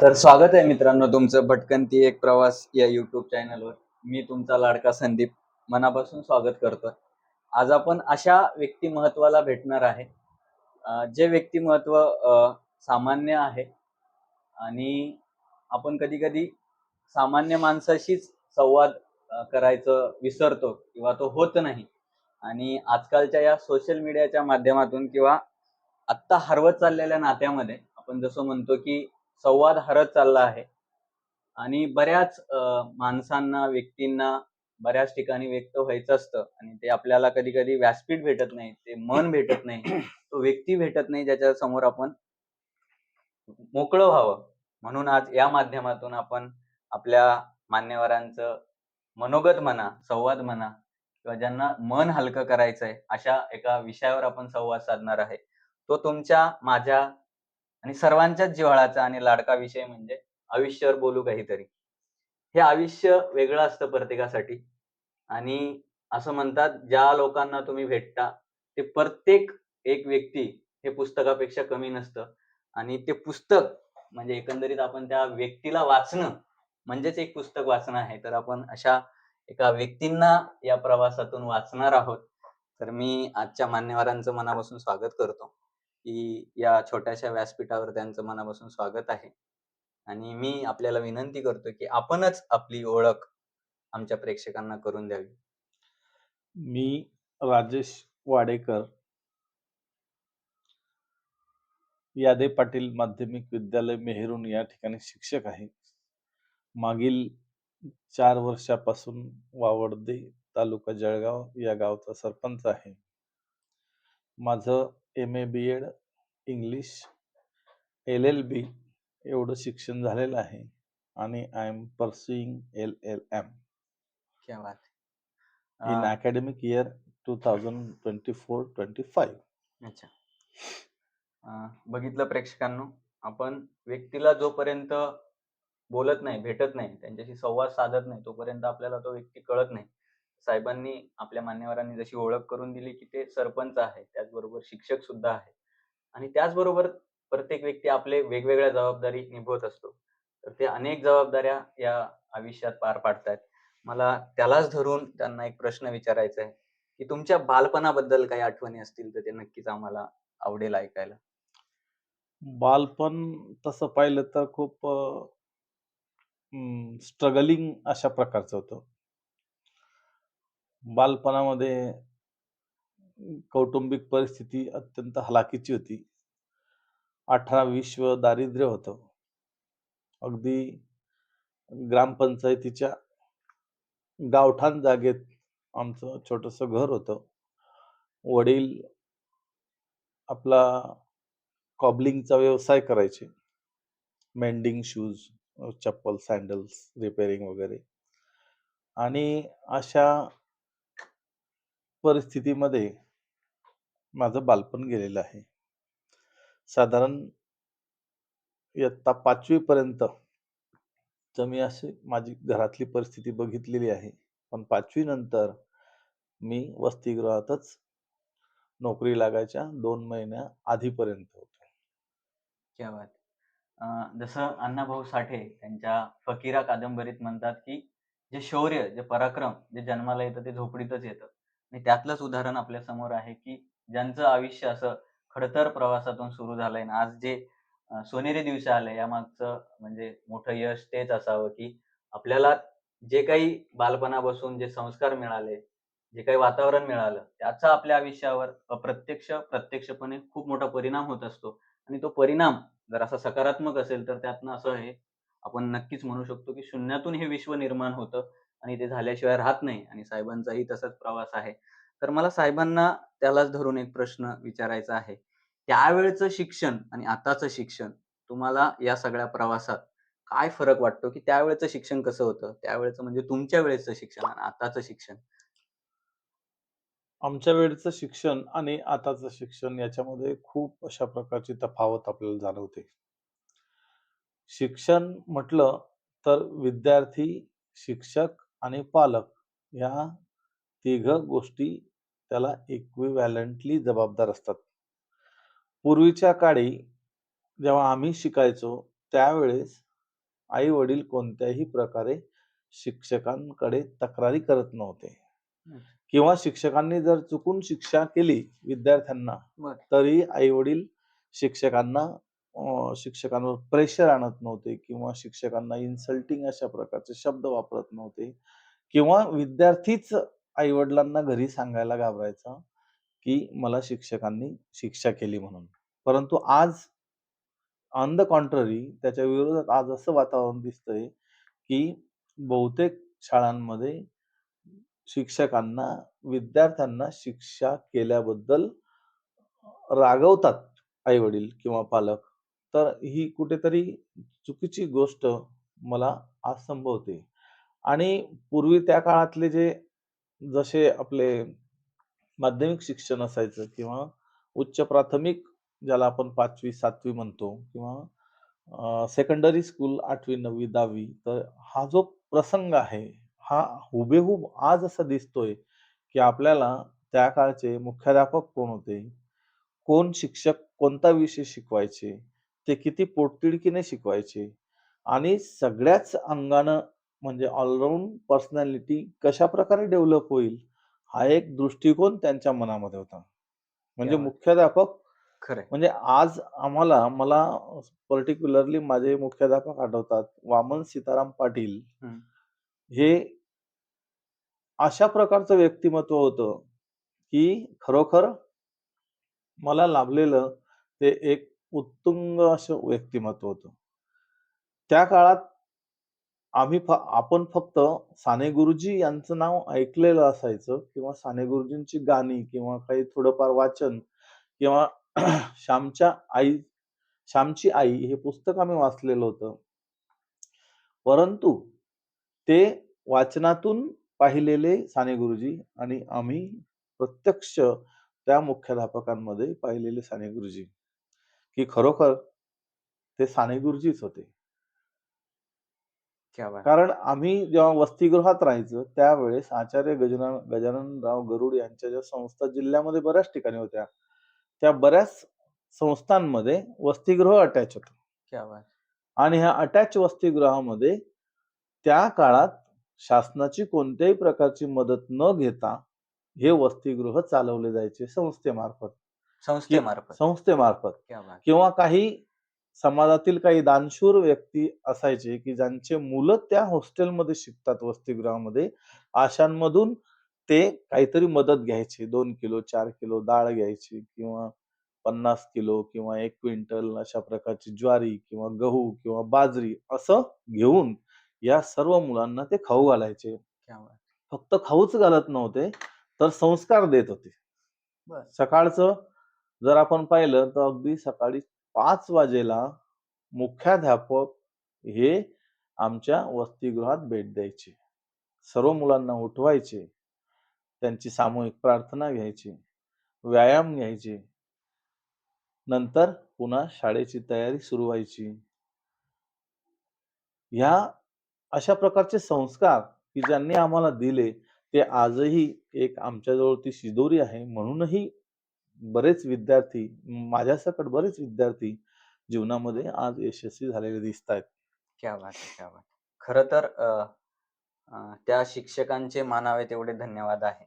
तर स्वागत आहे मित्रांनो तुमचं भटकंती एक प्रवास या युट्यूब चॅनलवर मी तुमचा लाडका संदीप मनापासून स्वागत करतोय आज आपण अशा व्यक्तिमत्वाला भेटणार आहे जे व्यक्तिमत्व सामान्य आहे आणि आपण कधी कधी सामान्य माणसाशीच संवाद करायचं विसरतो किंवा तो होत नाही. आणि आजकालच्या या सोशल मीडियाच्या माध्यमातून किंवा आत्ता हरवत चाललेल्या नात्यामध्ये आपण जसं म्हणतो की संवाद हरत चालला आहे. आणि बऱ्याच माणसांना व्यक्तींना बऱ्याच ठिकाणी व्यक्त व्हायचं असतं. आणि ते आपल्याला कधी कधी व्यासपीठ भेटत नाही ते मन भेटत नाही तो व्यक्ती भेटत नाही ज्याच्या समोर आपण मोकळं व्हावं. म्हणून आज या माध्यमातून आपण आपल्या मान्यवरांचं मनोगत म्हणा संवाद म्हणा किंवा ज्यांना मन हलकं करायचंय अशा एका विषयावर आपण संवाद साधणार आहे. तो तुमच्या माझ्या आणि सर्वांच्याच जिव्हाळाचा आणि लाडका विषय म्हणजे आयुष्यावर बोलू काहीतरी. हे आयुष्य वेगळं असतं प्रत्येकासाठी. आणि असं म्हणतात ज्या लोकांना तुम्ही भेटता ते प्रत्येक एक व्यक्ती हे पुस्तकापेक्षा कमी नसतं. आणि ते पुस्तक म्हणजे एकंदरीत आपण त्या व्यक्तीला वाचणं म्हणजेच एक पुस्तक वाचणं आहे. तर आपण अशा एका व्यक्तींना या प्रवासातून वाचणार आहोत. तर मी आजच्या मान्यवरांचं मनापासून स्वागत करतो. की या छोट्याशा व्यासपीठावर त्यांचं मनापासून स्वागत आहे. आणि मी आपल्याला विनंती करतो की आपणच आपली ओळख आमच्या प्रेक्षकांना करून द्यावी. मी राजेश वाडेकर यादे पाटील माध्यमिक विद्यालय मेहरून या ठिकाणी शिक्षक आहे. मागील चार वर्षापासून वावडदे तालुका जळगाव या गावचा सरपंच आहे. माझं M A B Ed English L L B एवढं शिक्षण झालेलं आहे. आणि I am pursuing L L M क्या बात इन अं, academic year 2024-25 अच्छा. अं, बघितलं प्रेक्षकांनो आपण व्यक्तीला जोपर्यंत बोलत नाही भेटत नाही त्यांच्याशी संवाद साधत नाही तोपर्यंत आपल्याला तो व्यक्ती कळत नाही. साहेबांनी आपल्या मान्यवरांनी जशी ओळख करून दिली की ते सरपंच आहे त्याचबरोबर शिक्षक सुद्धा आहे आणि त्याचबरोबर प्रत्येक व्यक्ती आपले वेगवेगळ्या जबाबदारी निभवत असतो. तर ते अनेक जबाबदाऱ्या या आयुष्यात पार पाडतायत. मला त्यालाच धरून त्यांना एक प्रश्न विचारायचा आहे की तुमच्या बालपणाबद्दल काही आठवणी असतील तर ते नक्कीच आम्हाला आवडेल ऐकायला. बालपण तसं पाहिलं तर खूप स्ट्रगलिंग अशा प्रकारचं होतं. बालपणामध्ये कौटुंबिक परिस्थिती अत्यंत हलाखीची होती. अठरा विश्व दारिद्र्य होतं. अगदी ग्रामपंचायतीच्या गावठाण जागेत आमचं छोटंसं घर होतं. वडील आपला कॉबलिंगचा व्यवसाय करायचे. मेंडिंग शूज चप्पल सँडल्स रिपेअरिंग वगैरे. आणि अशा परिस्थितीमध्ये माझं बालपण गेलेलं आहे. साधारण इयत्ता पाचवीपर्यंत तर मी अशी माझी घरातली परिस्थिती बघितलेली आहे. पण पाचवी नंतर मी वसतिगृहातच नोकरी लागायच्या दोन महिन्या आधीपर्यंत होतो. क्या बात. अं, जसं अण्णाभाऊ साठे त्यांच्या फकीरा कादंबरीत म्हणतात की जे शौर्य जे पराक्रम जे जन्माला येतं ते झोपडीतच येतं. आणि त्यातलंच उदाहरण आपल्यासमोर आहे की ज्यांचं आयुष्य असं खडतर प्रवासातून सुरू झालंय ना आज जे सोनेरी दिवस आले यामागचं म्हणजे मोठं यश तेच असावं की आपल्याला जे काही बालपणापासून जे संस्कार मिळाले जे काही वातावरण मिळालं त्याचा आपल्या आयुष्यावर अप्रत्यक्ष प्रत्यक्षपणे खूप मोठा परिणाम होत असतो. आणि तो परिणाम जर असा सकारात्मक असेल तर त्यातनं असं हे आपण नक्कीच म्हणू शकतो की शून्यातून हे विश्व निर्माण होतं. आणि ते झाल्याशिवाय राहत नाही आणि साहेबांचाही तसाच प्रवास आहे. तर मला साहेबांना त्यालाच धरून एक प्रश्न विचारायचा आहे. त्यावेळचं शिक्षण आणि आताचं शिक्षण तुम्हाला या सगळ्या प्रवासात काय फरक वाटतो? की त्यावेळेचं शिक्षण कसं होतं? त्यावेळेचं म्हणजे तुमच्या वेळेचं शिक्षण आणि आताचं शिक्षण? आमच्या वेळचं शिक्षण आणि आताचं शिक्षण याच्यामध्ये खूप अशा प्रकारची तफावत आपल्याला जाणवते. शिक्षण म्हटलं तर विद्यार्थी शिक्षक आणि पालक या तिघ गोष्टी त्याला इक्विव्हॅलंटली जबाबदार असतात पूर्वीच्या काळी जेव्हा आम्ही शिकायचो त्यावेळेस आई वडील कोणत्याही प्रकारे शिक्षकांकडे तक्रारी करत नव्हते. किंवा शिक्षकांनी जर चुकून शिक्षा केली विद्यार्थ्यांना. तरी आई वडील शिक्षकांना शिक्षकांवर प्रेशर आणत नव्हते किंवा शिक्षकांना इन्सल्टिंग अशा प्रकारचे शब्द वापरत नव्हते किंवा विद्यार्थीच आई वडिलांना घरी सांगायला घाबरायचा की मला शिक्षकांनी शिक्षा केली म्हणून. परंतु आज ऑन द कॉन्ट्ररी त्याच्या विरोधात आज असं वातावरण दिसतंय की बहुतेक शाळांमध्ये शिक्षकांना विद्यार्थ्यांना शिक्षा केल्याबद्दल रागवतात आई वडील किंवा पालक. तर ही कुठेतरी चुकीची गोष्ट मला आज संभवते. आणि पूर्वी त्या काळातले जे जसे आपले माध्यमिक शिक्षण असायचं किंवा उच्च प्राथमिक ज्याला आपण पाचवी सातवी म्हणतो किंवा सेकंडरी स्कूल आठवी नववी दहावी तर हा जो प्रसंग आहे हा हुबेहूब आज असा दिसतोय की आपल्याला त्या काळचे मुख्याध्यापक कोण होते? कोण शिक्षक कोणता विषय शिकवायचे? ते किती पोटतिडकीने शिकवायचे आणि सगळ्याच अंगानं म्हणजे ऑलराऊंड पर्सनॅलिटी कशा प्रकारे डेव्हलप होईल हा एक दृष्टिकोन त्यांच्या मनामध्ये होता म्हणजे क्या बात. मुख्याध्यापक खरंय म्हणजे आज आम्हाला मला पर्टिक्युलरली माझे मुख्याध्यापक आठवतात वामन सीताराम पाटील. हे अशा प्रकारचं व्यक्तिमत्व होतं की खरोखर मला लाभलेलं ते एक उत्तुंग असं व्यक्तिमत्व होतं. त्या काळात आम्ही आपण फक्त साने गुरुजी यांचं नाव ऐकलेलं असायचं किंवा साने गुरुजींची गाणी किंवा काही थोडंफार वाचन किंवा श्यामच्या आई श्यामची आई हे पुस्तक आम्ही वाचलेलं होतं. परंतु ते वाचनातून पाहिलेले साने गुरुजी आणि आम्ही प्रत्यक्ष त्या मुख्याध्यापकांमध्ये पाहिलेले साने गुरुजी. की खरोखर ते साने गुरुजीच होते. क्या बात. कारण आम्ही जेव्हा वसतिगृहात राहायचो त्यावेळेस आचार्य गजानन गजाननराव गरुड यांच्या ज्या संस्था जिल्ह्यामध्ये बऱ्याच ठिकाणी होत्या त्या बऱ्याच संस्थांमध्ये वसतिगृह अटॅच होतं. आणि ह्या अटॅच वसतिगृहामध्ये त्या काळात शासनाची कोणत्याही प्रकारची मदत न घेता हे वसतिगृह चालवले जायचे संस्थेमार्फत. संस्थेमार्फत संस्थेमार्फत किंवा काही समाजातील काही दानशूर व्यक्ती असायचे की ज्यांचे मुलं त्या हॉस्टेलमध्ये शिकतात वसतिगृहामध्ये अशांमधून ते काहीतरी मदत घ्यायचे. दोन किलो चार किलो डाळ घ्यायची किंवा पन्नास किलो किंवा एक क्विंटल अशा प्रकारची ज्वारी किंवा गहू किंवा बाजरी असं घेऊन या सर्व मुलांना ते खाऊ घालायचे. फक्त खाऊच घालत नव्हते तर संस्कार देत होते. सकाळचं जर आपण पाहिलं तर अगदी सकाळी पाच वाजेला मुख्याध्यापक हे आमच्या वसतिगृहात भेट द्यायचे. सर्व मुलांना उठवायचे. त्यांची सामूहिक प्रार्थना घ्यायची. व्यायाम घ्यायचे. नंतर पुन्हा शाळेची तयारी सुरू व्हायची. ह्या अशा प्रकारचे संस्कार की ज्यांनी आम्हाला दिले ते आजही एक आमच्याजवळ ती शिदोरी आहे म्हणूनही बरेच विद्यार्थी माझ्या सकट बरेच विद्यार्थी जीवनामध्ये आज यशस्वी झालेले दिसत आहेत क्या बात आहे, क्या बात खर तर अ, अ, त्या शिक्षकांचे मानावे तेवढे धन्यवाद आहे.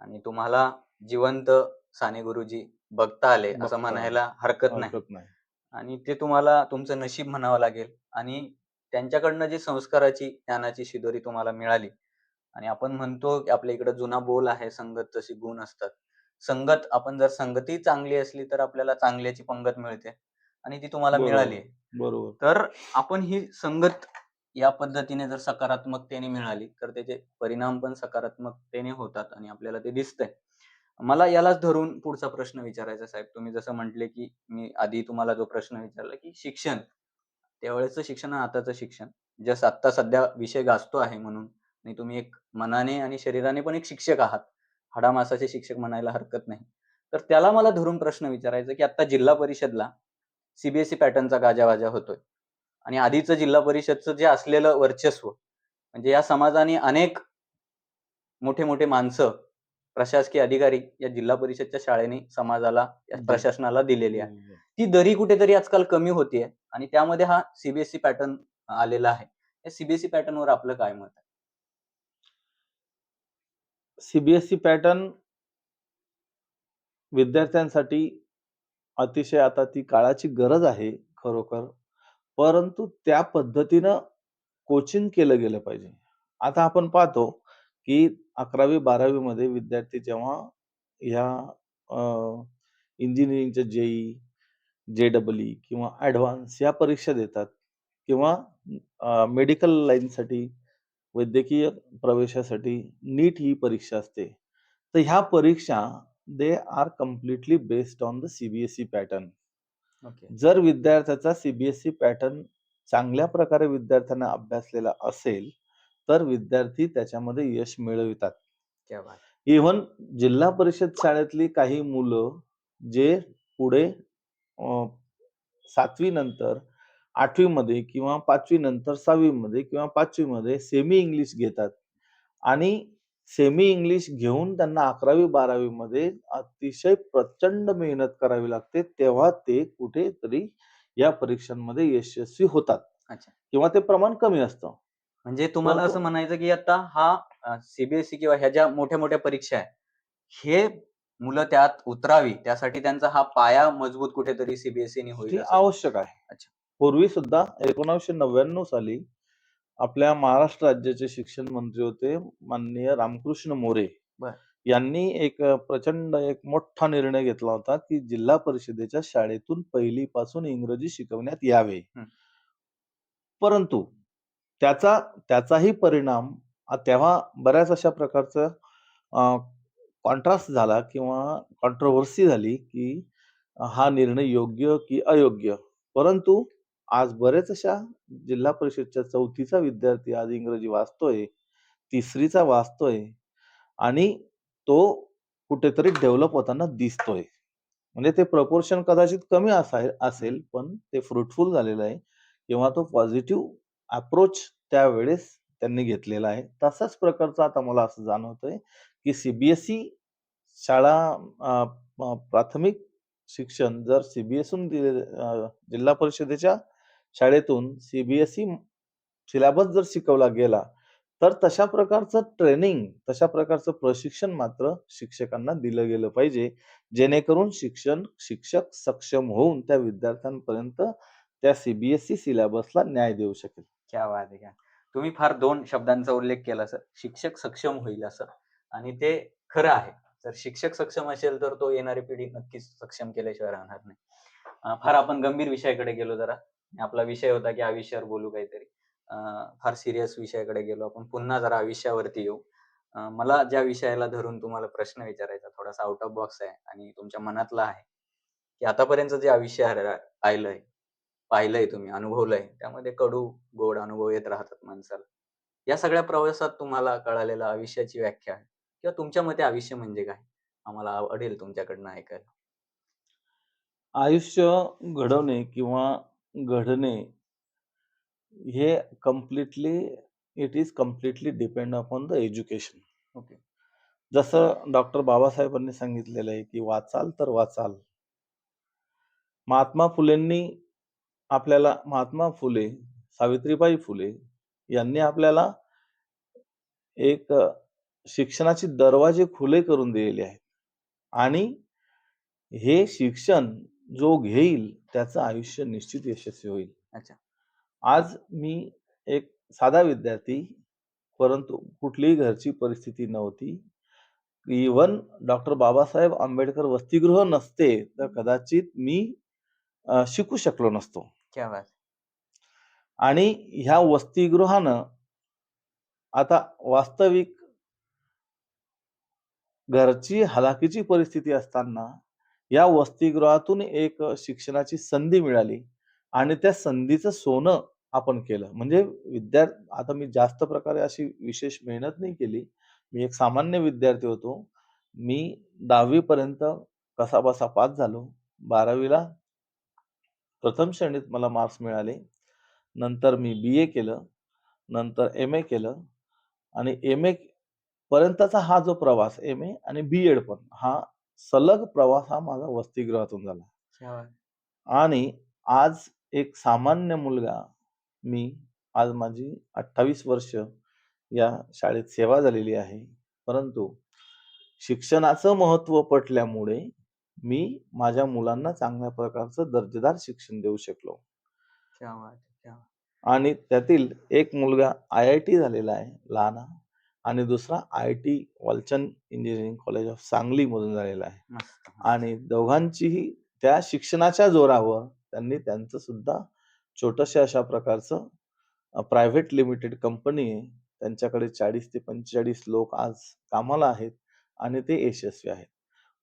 आणि तुम्हाला जिवंत साने गुरुजी बघता आले बघता असं आले. म्हणायला हरकत नाही. हरकत नाही. आणि ते तुम्हाला तुमचं नशीब म्हणावं लागेल. आणि त्यांच्याकडनं जी संस्काराची ज्ञानाची शिदोरी तुम्हाला मिळाली. आणि आपण म्हणतो की आपल्या इकडे जुना बोल आहे संगत तशी गुण असतात. संगत आपण जर संगती चांगली असली तर आपल्याला चांगल्याची पंगत मिळते आणि ती तुम्हाला बरोबर. मिळाली. बरोबर. तर आपण ही संगत या पद्धतीने जर सकारात्मकतेने मिळाली तर त्याचे परिणाम पण सकारात्मकतेने होतात आणि आपल्याला ते दिसतंय. मला यालाच धरून पुढचा प्रश्न विचारायचा साहेब. तुम्ही जसं म्हटले की मी आधी तुम्हाला जो प्रश्न विचारला की शिक्षण त्यावेळेचं शिक्षण आणि आताचं शिक्षण जसं आत्ता सध्या विषय गाजतो आहे म्हणून आणि तुम्ही एक मनाने आणि शरीराने पण एक शिक्षक आहात. हाडामासाचे शिक्षक म्हणायला हरकत नाही. तर त्याला मला धरून प्रश्न विचारायचा की आता जिल्हा परिषदला सीबीएसई पॅटर्नचा गाजावाजा होतोय. आणि आधीचं जिल्हा परिषदचं जे असलेलं वर्चस्व म्हणजे या समाजाने अनेक मोठे मोठे माणसं प्रशासकीय अधिकारी या जिल्हा परिषदच्या शाळेने समाजाला या. प्रशासनाला दिलेली आहे. ती दरी कुठेतरी आजकाल कमी होतीये आणि त्यामध्ये हा सीबीएसई पॅटर्न आलेला आहे. या सीबीएसई पॅटर्न वर आपलं काय मत आहे? सीबीएसई पॅटर्न विद्यार्थ्यांसाठी अतिशय आता ती काळाची गरज आहे खरोखर. परंतु त्या पद्धतीनं कोचिंग केलं गेलं पाहिजे. आता आपण पाहतो की अकरावी बारावी मध्ये विद्यार्थी जेव्हा या इंजिनिअरिंगच्या जेई जे डबल ई किंवा ऍडव्हान्स या परीक्षा देतात किंवा मेडिकल लाईनसाठी वैद्यकीय प्रवेशासाठी नीट ही परीक्षा असते. तर ह्या परीक्षा they are completely based on the CBSE pattern जर विद्यार्थ्याचा सीबीएसई पॅटर्न चांगल्या प्रकारे विद्यार्थ्यांना अभ्यासलेला असेल तर विद्यार्थी त्याच्यामध्ये यश मिळवितात. क्या बात. इव्हन जिल्हा परिषद शाळेतली काही मुलं जे पुढे सातवी नंतर आठवी मध्ये किंवा पाचवी नंतर सहावी मध्ये किंवा पाचवी मध्ये सेमी इंग्लिश घेतात आणि सेमी इंग्लिश घेऊन त्यांना अकरावी बारावी मध्ये अतिशय प्रचंड मेहनत करावी लागते तेव्हा ते कुठेतरी या परीक्षांमध्ये यशस्वी होतात अच्छा. किंवा ते प्रमाण कमी असतं म्हणजे तुम्हाला असं म्हणायचं की आता हा सीबीएसई किंवा ह्या ज्या मोठ्या मोठ्या परीक्षा आहे हे मुलं त्यात उतरावी त्यासाठी त्यांचा हा पाया मजबूत कुठेतरी सीबीएसई ने होईल. आवश्यक आहे अच्छा. पूर्वी सुद्धा एकोणीसशे नव्याण्णव साली आपल्या महाराष्ट्र राज्याचे शिक्षण मंत्री होते माननीय रामकृष्ण मोरे बर. यांनी एक प्रचंड एक मोठा निर्णय घेतला होता की जिल्हा परिषदेच्या शाळेतून पहिली पासून इंग्रजी शिकवण्यात यावे. परंतु त्याचा त्याचाही परिणाम तेव्हा बऱ्याच अशा प्रकारचं कॉन्ट्रास्ट झाला किंवा कॉन्ट्रोवर्सी झाली की हा निर्णय योग्य की अयोग्य परंतु आज बरेच अशा जिल्हा परिषदच्या चौथीचा विद्यार्थी आज इंग्रजी वाचतोय तिसरीचा वाचतोय आणि तो कुठेतरी डेव्हलप होताना दिसतोय. म्हणजे ते प्रपोर्शन कदाचित कमी असाय असेल पण ते फ्रुटफुल झालेलं आहे. किंवा तो पॉझिटिव्ह अप्रोच त्यावेळेस त्यांनी घेतलेला आहे. तसाच प्रकारचं आता मला असं जाणवतंय की सीबीएसई शाळा प्राथमिक शिक्षण जर सीबीएसून दिले जिल्हा परिषदेच्या शाळेतून सीबीएसई सिलेबस जर शिकवला गेला तर तशा प्रकारचं ट्रेनिंग तशा प्रकारचं प्रशिक्षण मात्र शिक्षकांना दिलं गेलं पाहिजे जेणेकरून शिक्षण शिक्षक सक्षम होऊन त्या विद्यार्थ्यांपर्यंत त्या सीबीएसई सिलेबसला न्याय देऊ शकेल. क्या वाद आहे तुम्ही फार दोन शब्दांचा उल्लेख केला सर. शिक्षक सक्षम होईल असं. आणि ते खरं आहे. जर शिक्षक सक्षम असेल तर तो येणारी पिढी नक्कीच सक्षम केल्याशिवाय राहणार नाही. फार आपण गंभीर विषयाकडे गेलो जरा. आपला विषय होता की आयुष्यावर बोलू काहीतरी. फार सिरियस विषयाकडे गेलो. आपण पुन्हा जरा आयुष्यावरती येऊ. मला ज्या विषयाला धरून तुम्हाला प्रश्न विचारायचा थोडासा आउट ऑफ बॉक्स आहे आणि तुमच्या मनातला आहे की आतापर्यंत जे आयुष्य आलंय पाहिलंय तुम्ही अनुभवलंय त्यामध्ये कडू गोड अनुभव येत राहतात माणसाला. या सगळ्या प्रवासात तुम्हाला कळालेला आयुष्याची व्याख्या आहे. किंवा तुमच्या मते आयुष्य म्हणजे काय? आम्हाला आवडेल तुमच्याकडनं ऐकायला. आयुष्य घडवणे किंवा घडणे हे completely it is completely depend upon the education okay जसं डॉक्टर बाबासाहेबांनी सांगितलेलं आहे की वाचाल तर वाचाल. महात्मा फुलेंनी आपल्याला महात्मा फुले सावित्रीबाई फुले यांनी आपल्याला एक शिक्षणाचे दरवाजे खुले करून दिलेले आहेत. आणि हे शिक्षण जो घेईल त्याचं आयुष्य निश्चित यशस्वी होईल. अच्छा. आज मी एक साधा विद्यार्थी परंतु कुठलीही घरची परिस्थिती नव्हती. इवन डॉक्टर बाबासाहेब आंबेडकर वसतिगृह नसते तर कदाचित मी अ, शिकू शकलो नसतो. क्या बात. आणि ह्या वसतिगृहानं आता वास्तविक घरची हलाखीची परिस्थिती असताना या वसतिगृहातून एक शिक्षणाची संधी मिळाली आणि त्या संधीचं सोनं आपण केलं. म्हणजे विद्या आता मी जास्त प्रकारे अशी विशेष मेहनत नाही केली. मी एक सामान्य विद्यार्थी होतो. मी दहावीपर्यंत कसा बसा पास झालो. बारावीला प्रथम श्रेणीत मला मार्क्स मिळाले. नंतर मी बी ए केलं. नंतर एम ए केलं. आणि एम ए पर्यंतचा हा जो प्रवास एम ए आणि बी एड पण हा सलग प्रवास हा माझा वसतिगृहातून झाला. आणि आज एक सामान्य मुलगा मी आज माझी अठ्ठावीस वर्ष या शाळेत सेवा झालेली आहे. परंतु शिक्षणाचं महत्त्व पटल्यामुळे मी माझ्या मुलांना चांगल्या प्रकारचं दर्जेदार शिक्षण देऊ शकलो. आणि त्यातील एक मुलगा आय आय टी झालेला आहे लहाना. आणि दुसरा I T Walchand engineering college of सांगलीमधून झालेला आहे. आणि दोघांचीही त्या शिक्षणाच्या जोरावर त्यांनी त्यांचं सुद्धा छोटंशा अशा प्रकारचं प्रायव्हेट लिमिटेड कंपनी आहे. त्यांच्याकडे चाळीस ते पंचेचाळीस लोक आज कामाला आहेत आणि ते यशस्वी आहेत.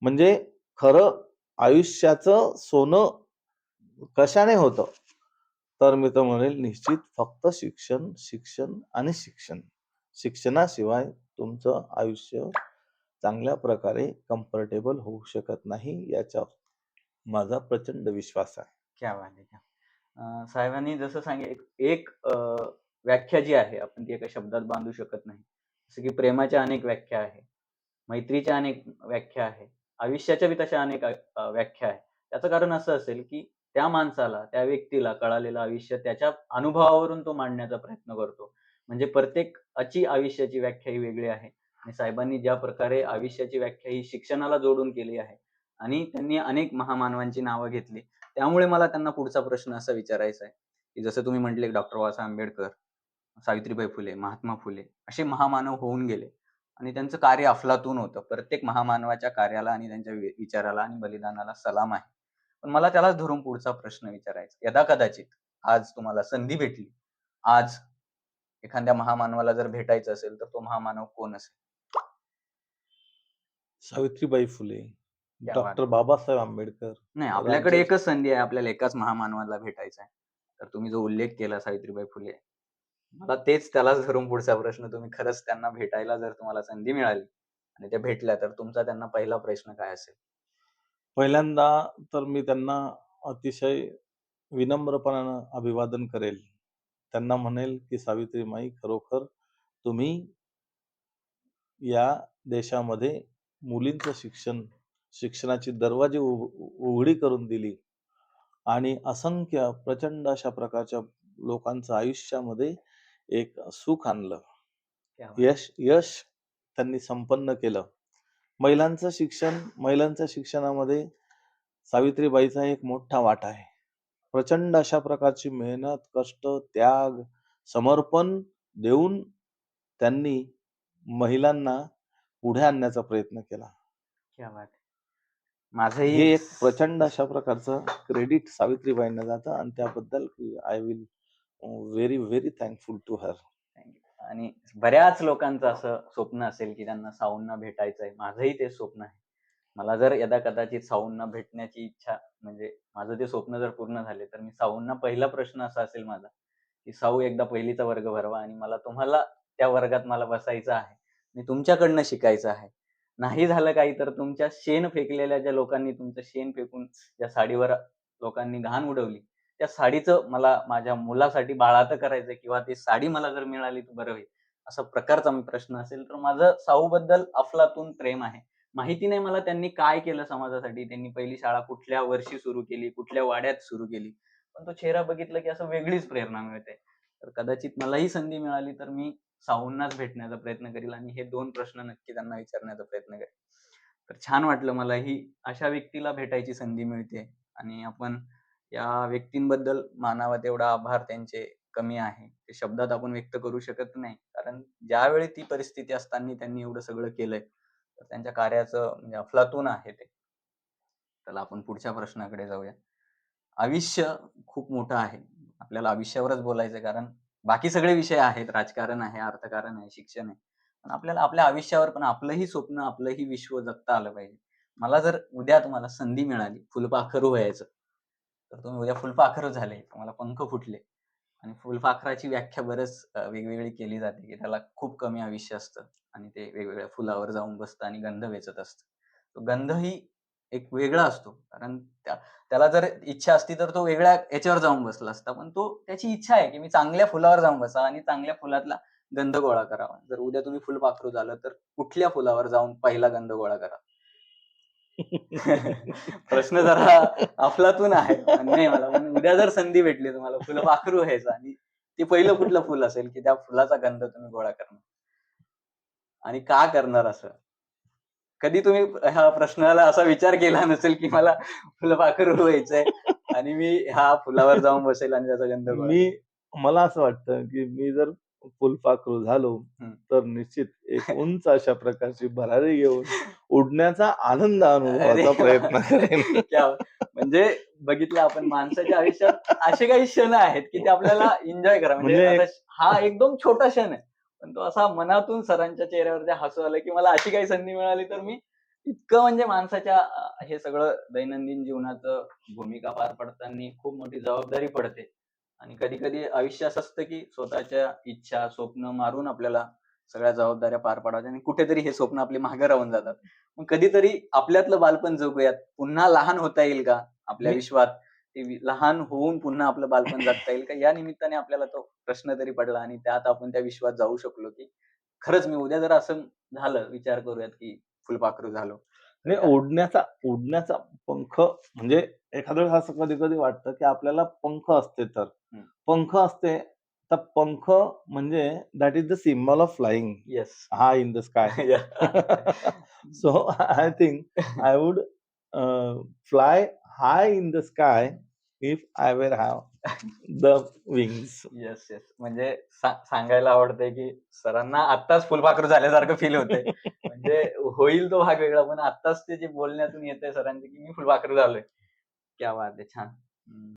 म्हणजे खरं आयुष्याचं सोनं कशाने होतं? तर मी तर म्हणेल निश्चित फक्त शिक्षण शिक्षण आणि शिक्षण. शिक्षणाशिवाय तुमचं आयुष्य चांगल्या प्रकारे कम्फर्टेबल होऊ शकत नाही याचा माझा प्रचंड विश्वास आहे. क्या बात आहे क्या? अं, साहेबांनी जसं सांगितलं एक अं, व्याख्या जी आहे आपण ती एका शब्दात बांधू शकत नाही. जसं की प्रेमाच्या अनेक व्याख्या आहे मैत्रीच्या अनेक व्याख्या आहे आयुष्याच्या बी तशा अनेक व्याख्या आहे. त्याचं कारण असं असेल की त्या माणसाला त्या व्यक्तीला कळालेलं आयुष्य त्याच्या अनुभवावरून तो मांडण्याचा प्रयत्न करतो. म्हणजे प्रत्येकाची आयुष्याची व्याख्या ही वेगळी आहे. आणि साहेबांनी ज्या प्रकारे आयुष्याची व्याख्या ही शिक्षणाला जोडून केली आहे आणि त्यांनी अनेक महामानवांची नावं घेतली त्यामुळे मला त्यांना पुढचा प्रश्न असा विचारायचा आहे की जसं तुम्ही म्हटले डॉक्टर बाबासाहेब आंबेडकर सावित्रीबाई फुले महात्मा फुले असे महामानव होऊन गेले आणि त्यांचं कार्य अफलातून होतं. प्रत्येक महामानवाच्या कार्याला आणि त्यांच्या विचाराला आणि बलिदानाला सलाम आहे. पण मला त्यालाच धरून पुढचा प्रश्न विचारायचा यदा कदाचित आज तुम्हाला संधी भेटली. आज एखाद्या महामानवाला जर भेटायचं असेल तर तो महामानव कोण असेल? सावित्रीबाई फुले. डॉक्टर बाबासाहेब आंबेडकर. नाही आपल्याकडे राज्याचे- एकच संधी आहे आपल्याला एकाच महामानवाला भेटायचं आहे. तर तुम्ही जो उल्लेख केला सावित्रीबाई फुले मला तेच त्यालाच धरून पुढचा प्रश्न तुम्ही खरंच त्यांना भेटायला जर तुम्हाला संधी मिळाली आणि त्या भेटल्या तर तुमचा त्यांना पहिला प्रश्न काय असेल? पहिल्यांदा तर मी त्यांना अतिशय विनम्रपणानं अभिवादन करेल. त्यांना म्हणेल की सावित्रीमाई खरोखर तुम्ही या देशामध्ये मुलींचं शिक्षण शिक्षणाची दरवाजे उघ- उघडी करून दिली आणि असंख्य प्रचंड अशा प्रकारच्या लोकांचं आयुष्यामध्ये एक सुख आणलं. यश यश त्यांनी संपन्न केलं महिलांचं शिक्षण महिलांच्या शिक्षणामध्ये सावित्रीबाईचा एक मोठा वाटा आहे प्रचंड अशा प्रकारची मेहनत कष्ट त्याग समर्पण देऊन त्यांनी महिलांना पुढे आणण्याचा प्रयत्न केला. क्या बात आहे. हे. माझंही एक प्रचंड अशा प्रकारचं क्रेडिट सावित्रीबाईंना जातं आणि त्याबद्दल I will very very thankful to her आणि बऱ्याच लोकांचं असं स्वप्न असेल की त्यांना साऊंना भेटायचंय. माझंही ते स्वप्न आहे. मला जर यदा कदाचित साऊंना भेटण्याची इच्छा म्हणजे माझं ते स्वप्न जर पूर्ण झाले तर मी साऊंना पहिला प्रश्न असा असेल माझा की साऊ एकदा पहिलीचा वर्ग भरवा आणि मला तुम्हाला त्या वर्गात मला बसायचं आहे. मी तुमच्याकडनं शिकायचं आहे. नाही झालं काही तर तुमच्या शेण फेकलेल्या ज्या लोकांनी तुमचं शेण फेकून ज्या साडीवर लोकांनी घाण उडवली त्या साडीचं मला माझ्या मुलासाठी बाळात करायचं किंवा ती साडी मला जर मिळाली तर बरं होईल असा प्रकारचा मी प्रश्न असेल. तर माझं साऊबद्दल अफलातून प्रेम आहे. माहिती नाही मला त्यांनी काय केलं समाजासाठी. त्यांनी पहिली शाळा कुठल्या वर्षी सुरू केली कुठल्या वाड्यात सुरू केली. पण तो चेहरा बघितला की असं वेगळीच प्रेरणा मिळते. तर कदाचित मलाही संधी मिळाली तर मी साऊंनाच भेटण्याचा प्रयत्न करील आणि हे दोन प्रश्न नक्की त्यांना विचारण्याचा प्रयत्न करेल. तर छान वाटलं मला ही अशा व्यक्तीला भेटायची संधी मिळते आणि आपण या व्यक्तींबद्दल मानावा तेवढा आभार त्यांचे कमी आहे. ते शब्दात आपण व्यक्त करू शकत नाही. कारण ज्यावेळी ती परिस्थिती असताना त्यांनी एवढं सगळं केलंय तर त्यांच्या कार्याचं म्हणजे अफलातून आहे ते. त्याला आपण पुढच्या प्रश्नाकडे जाऊया. आयुष्य खूप मोठं आहे. आपल्याला आयुष्यावरच बोलायचं कारण बाकी सगळे विषय आहेत. राजकारण आहे अर्थकारण आहे शिक्षण आहे. पण आपल्याला आपल्या आयुष्यावर पण आपलंही स्वप्न आपलंही विश्व जगता आलं पाहिजे. मला जर उद्या तुम्हाला संधी मिळाली फुलपाखरू व्हायचं तर तुम्ही उद्या फुलपाखरू झाले. तुम्हाला पंख फुटले. आणि फुलपाखराची व्याख्या बरंच वेगवेगळी केली जाते की त्याला खूप कमी आयुष्य असतं. आणि ते वेगवेगळ्या फुलावर जाऊन बसतं आणि गंध वेचत असतं. तो गंधही एक वेगळा असतो. कारण त्या त्याला जर इच्छा असती तर तो वेगळ्या याच्यावर जाऊन बसला असता. पण तो त्याची इच्छा आहे की मी चांगल्या फुलावर जाऊन बसा आणि चांगल्या फुलातला गंध गोळा करावा. जर उद्या तुम्ही फुलपाखरू झालं तर कुठल्या फुलावर जाऊन पहिला गंध गोळा करा? प्रश्न जरा अफलातून आहे. नाही मला पण उद्या जर संधी भेटली तुम्हाला फुलपाखरू व्हायचं आणि ते पहिलं कुठलं फुल असेल की त्या फुलाचा गंध तुम्ही गोळा करणार? आणि का करणार असं? कधी तुम्ही ह्या प्रश्नाला असा विचार केला नसेल की मला फुलपाखरू व्हायचंय आणि मी ह्या फुलावर जाऊन बसेल आणि त्याचा गंध मी मला असं वाटतं की मी जर फुलपाखरू झालो. तर निश्चित एक उंच अशा प्रकारची भरारी घेऊन उडण्याचा आनंद अनुभवाचा अरे प्रयत्न. करेन. म्हणजे बघितलं आपण माणसाच्या आयुष्यात असे काही क्षण आहेत की ते आपल्याला एन्जॉय करा. म्हणजे म्हणजे हा एकदम छोटा क्षण आहे. पण तो असा मनातून सरांच्या चेहऱ्यावर जे हसू आलं की मला अशी काही संधी मिळाली तर मी इतकं म्हणजे माणसाच्या हे सगळं दैनंदिन जीवनाचं भूमिका पार पडताना खूप मोठी जबाबदारी पडते. आणि कधी कधी आयुष्य असं असतं की स्वतःच्या इच्छा स्वप्न मारून आपल्याला सगळ्या जबाबदाऱ्या पार पाडाव्या आणि कुठेतरी हे स्वप्न आपली मागे राहून जातात. मग कधीतरी आपल्यातलं बालपण जगूयात. पुन्हा लहान होता येईल का? आपल्या विश्वात ते लहान होऊन पुन्हा आपलं बालपण जगता येईल का? या निमित्ताने आपल्याला तो प्रश्न तरी पडला आणि त्यात आपण त्या विश्वात जाऊ शकलो की खरंच मी उद्या जर असं झालं विचार करूयात की फुलपाखरू झालो. आणि उडण्याचा उडण्याचा पंख म्हणजे एखाद्या वेळेस असं कधी कधी वाटतं की आपल्याला पंख असते तर. पंख असते तर पंख म्हणजे that is the symbol of flying yes हा in the sky so I think I would uh, high in the sky if I were have the wings yes yes म्हणजे सा- सांगायला आवडतंय की सरांना आत्ताच फुलपाखरू झाल्यासारखं फील होतंय. म्हणजे होईल तो भाग वेगळा पण आत्ताच ते जे बोलण्यातून येतंय सरांचे की मी फुलपाखरू झालोय. क्या बात आहे छान. हम्म.